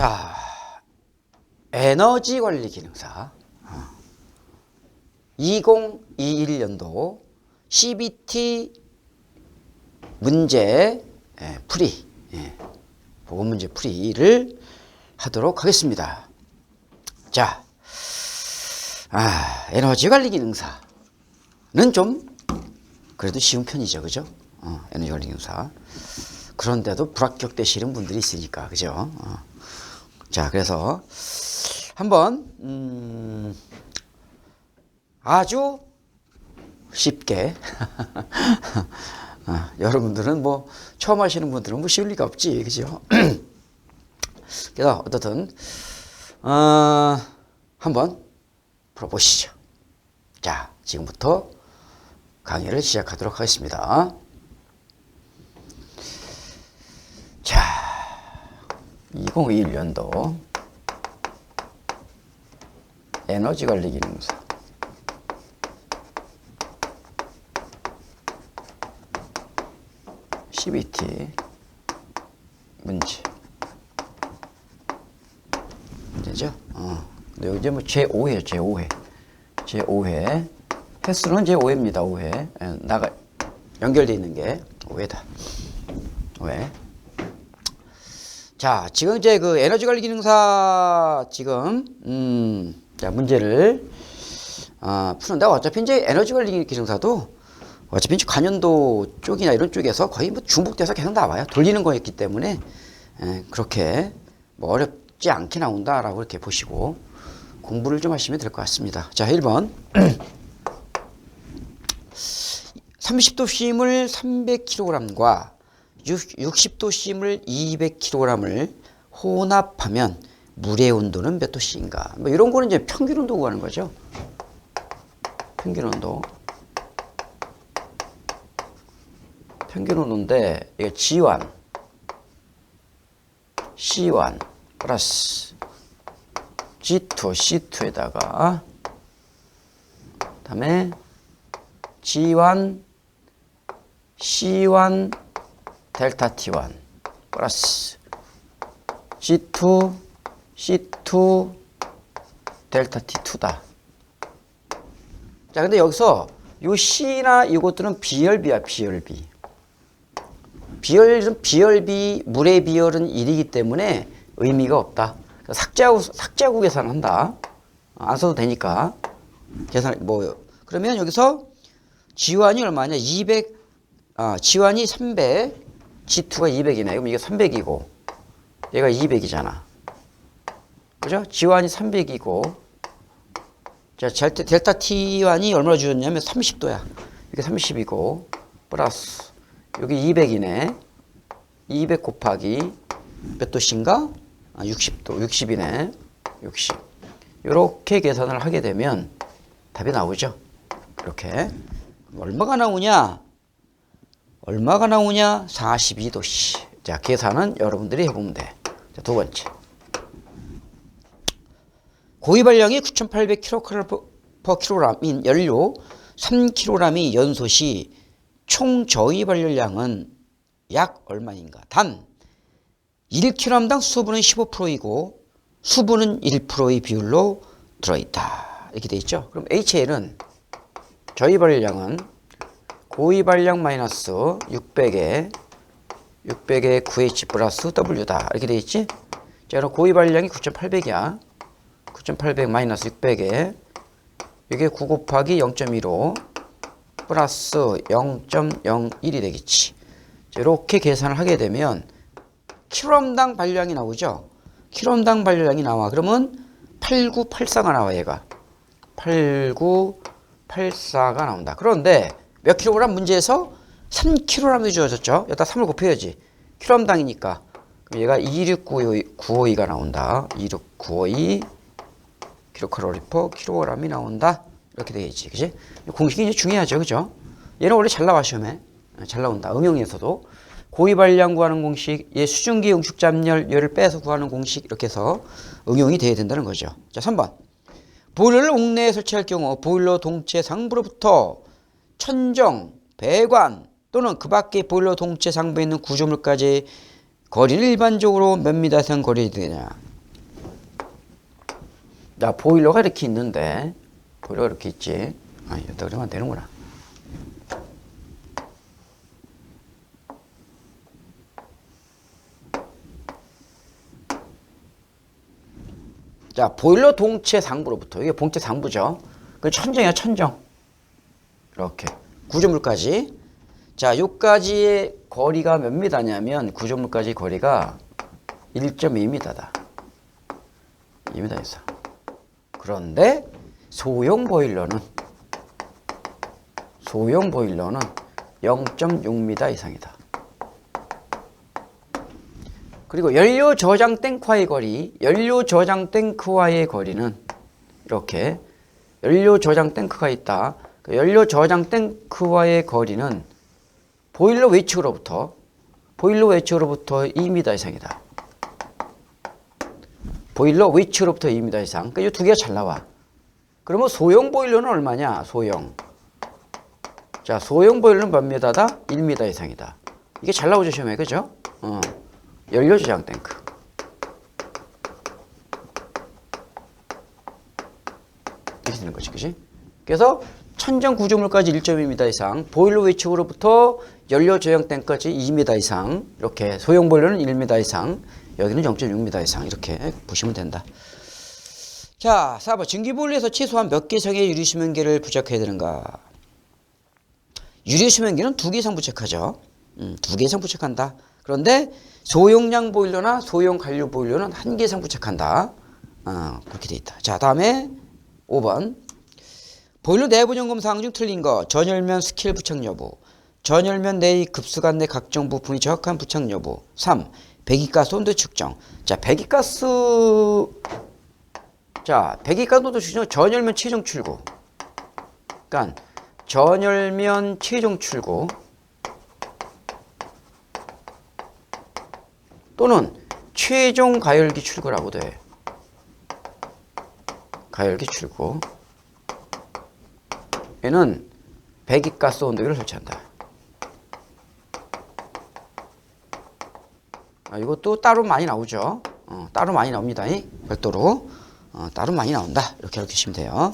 자, 에너지 관리 기능사. 2021년도 CBT 문제 예, 풀이, 예, 보건 문제 풀이를 하도록 하겠습니다. 자, 아, 에너지 관리 기능사는 좀 그래도 쉬운 편이죠, 그죠? 어, 에너지 관리 기능사. 그런데도 불합격되시는 분들이 있으니까, 그죠? 어. 자, 그래서 한번 음, 아주 쉽게 아, 여러분들은 뭐 처음 하시는 분들은 뭐 쉬울 리가 없지, 그죠? 그래서 어떻든 어, 한번 풀어보시죠. 자, 지금부터 강의를 시작하도록 하겠습니다. 자, 2021년도 에너지 관리 기능사. CBT 문제. 문제죠? 어. 근데 이제 뭐 제5회, 제5회. 제5회. 횟수는 제5회입니다, 5회. 예, 나가, 연결되어 있는 게 5회다. 5회. 자, 지금 이제 그 에너지 관리 기능사 지금, 음, 자, 문제를, 아, 푸는데 어차피 이제 에너지 관리 기능사도 어차피 이제 관연도 쪽이나 이런 쪽에서 거의 뭐 중복돼서 계속 나와요. 돌리는 거였기 때문에, 에, 그렇게 뭐 어렵지 않게 나온다라고 이렇게 보시고 공부를 좀 하시면 될 것 같습니다. 자, 1번. 30도 쉼을 300kg과 60도 쉼을 200kg을 혼합하면 물의 온도는 몇 도씨인가? 뭐 이런 거는 이제 평균 온도 구하는 거죠. 평균 온도. 평균 온도인데 이게 G1, C1 플러스 G2, C2에다가 그다음에 G1, C1 델타 T1 플러스 G2, C2 델타 T2다. 자, 근데 여기서 요 C나 이것들은 비열비야, 비열비. 비열은 비열비, 물의 비열은 1이기 때문에 의미가 없다. 삭제하고, 삭제하고 계산한다. 안 써도 되니까. 계산, 뭐, 그러면 여기서 G1이 얼마냐? 200, 아, G1이 300, G2가 200이네. 그럼 이게 300이고, 얘가 200이잖아. 그죠? G1이 300이고, 자, 델타, 델타 T1이 얼마나 주었냐면 30도야. 이게 30이고, 플러스, 여기 200이네. 200 곱하기 몇 도씨인가? 아, 60도. 60이네. 60. 이렇게 계산을 하게 되면 답이 나오죠. 이렇게. 얼마가 나오냐? 얼마가 나오냐? 42도씨. 자, 계산은 여러분들이 해보면 돼. 자, 두 번째. 고위 발량이 9,800kcal/kg인 연료 3kg이 연소 시 총 저위 발열량은 약 얼마인가? 단 1kg당 수분은 15%이고 수분은 1%의 비율로 들어있다. 이렇게 돼 있죠. 그럼 HL은 저희 발열량은 고위 발량 마이너스 600에 600에 9H 플러스 W다. 이렇게 돼 있지? 자, 그럼 고위 발량이 9,800이야. 9,800 마이너스 600에 이게 9 곱하기 0.15 플러스 0.01이 되겠지. 이렇게 계산을 하게 되면 킬로당 발량이 나오죠. 킬로당 발량이 나와. 그러면 8984가 나와 얘가. 8984가 나온다. 그런데 몇 킬로그램 문제에서 3킬로그램이 주어졌죠. 여기다 3을 곱해야지. 킬로당이니까. 그럼 얘가 26952가 나온다. 26952 킬로칼로리 퍼 킬로그램이 나온다. 이렇게 되겠지. 그지? 공식이 이제 중요하죠. 그죠? 얘는 원래 잘 나와, 시험에. 잘 나온다. 응용에서도. 고위 발량 구하는 공식, 얘 수증기 응축 잠열, 얘를 빼서 구하는 공식, 이렇게 해서 응용이 돼야 된다는 거죠. 자, 3번. 보일러를 옥내에 설치할 경우 보일러 동체 상부로부터 천정, 배관 또는 그 밖에 보일러 동체 상부에 있는 구조물까지 거리를 일반적으로 몇 미터 이상 거리를 되냐. 자, 보일러가 이렇게 있는데, 보일러가 이렇게 있지. 아, 여기다 그러면 안 되는구나. 자, 보일러 동체 상부로부터, 이게 본체 상부죠. 그 천정이야, 천정. 이렇게. 구조물까지. 자, 요까지의 거리가 몇 미터냐면, 구조물까지 거리가 1.2m다. 2m 이상. 그런데 소형 보일러는 소형 보일러는 0.6m 이상이다. 그리고 연료 저장 탱크와의 거리, 연료 저장 탱크와의 거리는 이렇게 연료 저장 탱크가 있다. 그 연료 저장 탱크와의 거리는 보일러 외측으로부터 보일러 외측으로부터 2m 이상이다. 보일러 위치로부터 2m 이상. 그러니까 이 두 개가 잘 나와. 그러면 소형 보일러는 얼마냐? 소형. 자, 소형 보일러는 몇 미터다? 1m 이상이다. 이게 잘 나오죠, 시험에. 그죠? 어. 연료 저장 탱크. 이렇게 되는 거지, 그지? 그래서 천정 구조물까지 1.2m 이상, 보일러 위치로부터 연료 저장 탱크까지 2m 이상, 이렇게 소형 보일러는 1m 이상, 여기는 0.6m 이상 이렇게 보시면 된다. 자, 4번 증기보일러에서 최소한 몇 개 이상의 유리수면기를 부착해야 되는가? 유리수면기는 두 개 이상 부착하죠. 음, 두 개 이상 부착한다. 그런데 소용량 보일러나 소형 관료 보일러는 한 개 이상 부착한다. 어, 그렇게 돼 있다. 자, 다음에 5번 보일러 내부 점검 사항 중 틀린 거 전열면 스킬 부착 여부 전열면 내의 급수관 내 각종 부품이 정확한 부착 여부. 3. 배기가스 온도 측정. 자 배기가스 자 배기가스 온도 측정 전열면 최종 출고. 그러니까 전열면 최종 출고. 또는 최종 가열기 출고라고 돼 가열기 출고 얘는 배기가스 온도계를 설치한다. 아, 이것도 따로 많이 나오죠. 어, 따로 많이 나옵니다. 이? 별도로. 어, 따로 많이 나온다. 이렇게 알고 계시면 돼요.